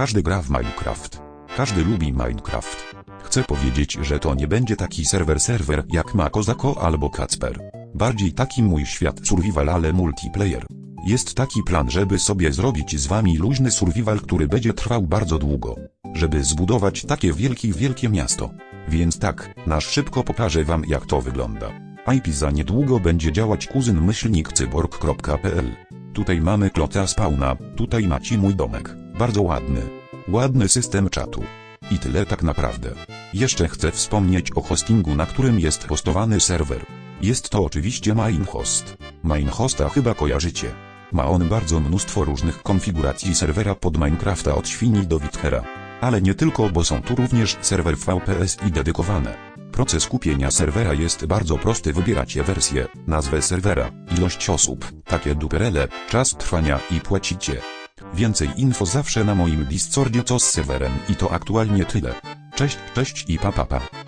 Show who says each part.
Speaker 1: Każdy gra w Minecraft. Każdy lubi Minecraft. Chcę powiedzieć, że to nie będzie taki serwer serwer jak ma Kozako albo Kacper. Bardziej taki mój świat survival ale multiplayer. Jest taki plan, żeby sobie zrobić z wami luźny survival, który będzie trwał bardzo długo. Żeby zbudować takie wielkie, wielkie miasto. Więc tak, na szybko pokażę wam jak to wygląda. IP za niedługo będzie działać kuzyn myślnik cyborg.pl. Tutaj mamy klota spawna, tutaj macie mój domek. Bardzo ładny. Ładny system czatu. I tyle tak naprawdę. Jeszcze chcę wspomnieć o hostingu, na którym jest hostowany serwer. Jest to oczywiście Mainhost. Mainhosta chyba kojarzycie. Ma on bardzo mnóstwo różnych konfiguracji serwera pod Minecrafta od świni do Withera. Ale nie tylko, bo są tu również serwer VPS i dedykowane. Proces kupienia serwera jest bardzo prosty. Wybieracie wersję, nazwę serwera, ilość osób, takie duperele, czas trwania i płacicie. Więcej info zawsze na moim Discordzie co z serwerem i to aktualnie tyle. Cześć, cześć i pa pa pa.